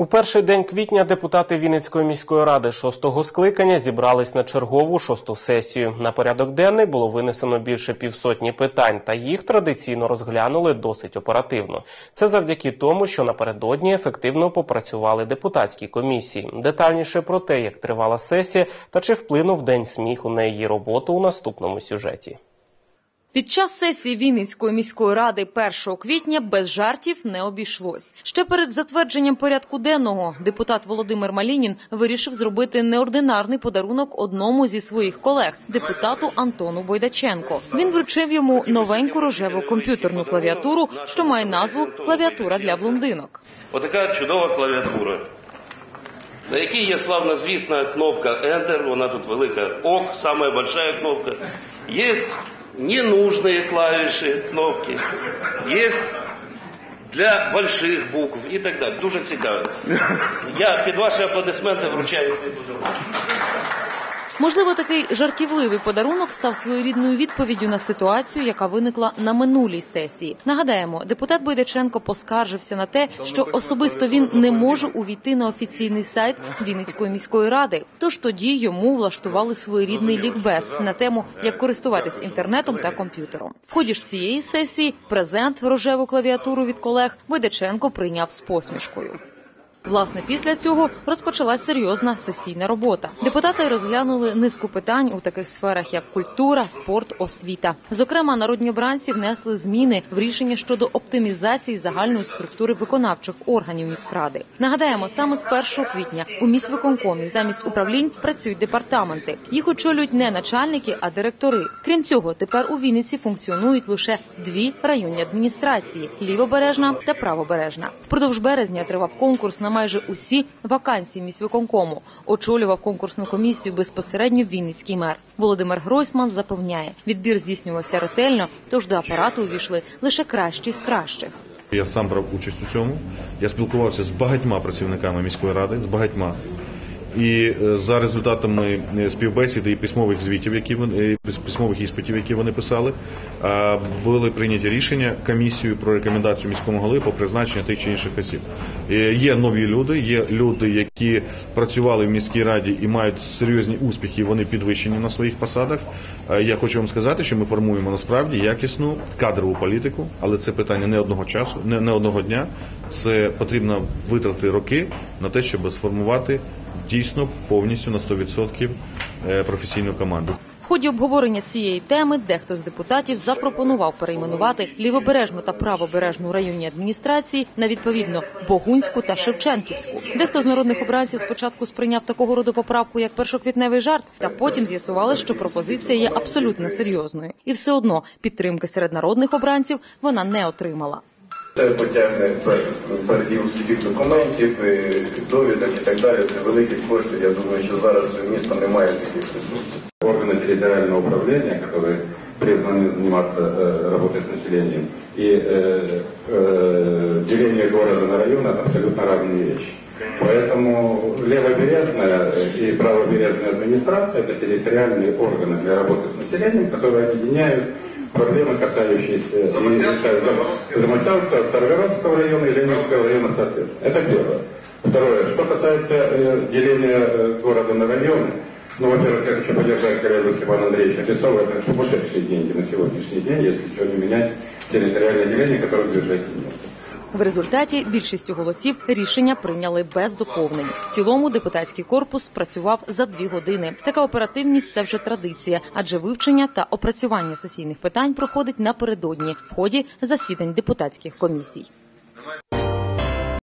У перший день квітня депутати Вінницької міської ради шостого скликання зібрались на чергову шосту сесію. На порядок денний було винесено більше півсотні питань, та їх традиційно розглянули досить оперативно. Це завдяки тому, що напередодні ефективно попрацювали депутатські комісії. Детальніше про те, як тривала сесія та чи вплинув день сміху на її роботу у наступному сюжеті. Під час сесії Вінницької міської ради 1 квітня без жартів не обійшлось. Ще перед затвердженням порядку денного депутат Володимир Малінін вирішив зробити неординарний подарунок одному зі своїх колег, депутату Антону Бойдаченко. Він вручив йому новеньку рожеву комп'ютерну клавіатуру, що має назву клавіатура для блондинок. Отака чудова клавіатура, на якій є славна звісна кнопка Enter, вона тут велика ок, самая большая кнопка. Есть ненужные клавиши, кнопки, есть для больших букв і так далі. Дуже цікаво. Я під ваші аплодисменти вручаю цей подарунок. Можливо, такий жартівливий подарунок став своєрідною відповіддю на ситуацію, яка виникла на минулій сесії. Нагадаємо, депутат Бойдаченко поскаржився на те, що особисто він не може увійти на офіційний сайт Вінницької міської ради. Тож тоді йому влаштували своєрідний лікбез на тему, як користуватись інтернетом та комп'ютером. В ході ж цієї сесії презент рожеву клавіатуру від колег Бойдаченко прийняв з посмішкою. Власне, після цього розпочалась серйозна сесійна робота. Депутати розглянули низку питань у таких сферах, як культура, спорт, освіта. Зокрема, народні обранці внесли зміни в рішення щодо оптимізації загальної структури виконавчих органів міськради. Нагадаємо, саме з 1 квітня у міськвиконкомі замість управлінь працюють департаменти. Їх очолюють не начальники, а директори. Крім цього, тепер у Вінниці функціонують лише дві районні адміністрації лівобережна та правобережна. Впродовж березня тривав конкурс на майже усі вакансії міськвиконкому. Очолював конкурсну комісію безпосередньо Вінницький мер. Володимир Гройсман запевняє, відбір здійснювався ретельно, тож до апарату увійшли лише кращі з кращих. Я сам брав участь у цьому. Я спілкувався з багатьма працівниками міської ради, з багатьма. І е, за результатами е, співбесіди і письмових звітів, які вони е, письмових іспитів, які вони писали, були прийняті рішення комісією про рекомендацію міському голови по призначенню тих чи інших осіб. Є нові люди, є люди, які працювали в міській раді і мають серйозні успіхи. Вони підвищені на своїх посадах. Я хочу вам сказати, що ми формуємо насправді якісну кадрову політику, але це питання не одного часу, не одного дня. Це потрібно витрати роки на те, щоб сформувати дійсно повністю на 100% е, професійну команду. В ході обговорення цієї теми дехто з депутатів запропонував перейменувати лівобережну та правобережну районні адміністрації на відповідно Богунську та Шевченківську. Дехто з народних обранців спочатку сприйняв такого роду поправку як першоквітневий жарт, та потім з'ясували, що пропозиція є абсолютно серйозною, і все одно підтримки серед народних обранців вона не отримала. Це потягне переділ всіх документів, і довідок і так далі. Це великі кошти. Я думаю, що зараз місто не має таких ресурсів. органы территориального управления, которые призваны заниматься э, работой с населением, и э, э, деление города на районы – это абсолютно разные вещи. Поэтому левобережная и правобережная администрация – это территориальные органы для работы с населением, которые объединяют проблемы, касающиеся и решают зам- Замостянского, Старгородского района и Ленинского района соответственно. Это первое. Второе. Что касается э, деления э, города на районы, ну, во-первых, я хочу поддержать коллегу Степана Андреевича Песова. Это сумасшедшие деньги на сегодняшний день, если сегодня менять территориальное деление, которое в бюджете нет. В результаті більшістю голосів рішення прийняли без доповнень. В цілому депутатський корпус працював за дві години. Така оперативність це вже традиція, адже вивчення та опрацювання сесійних питань проходить напередодні в ході засідань депутатських комісій.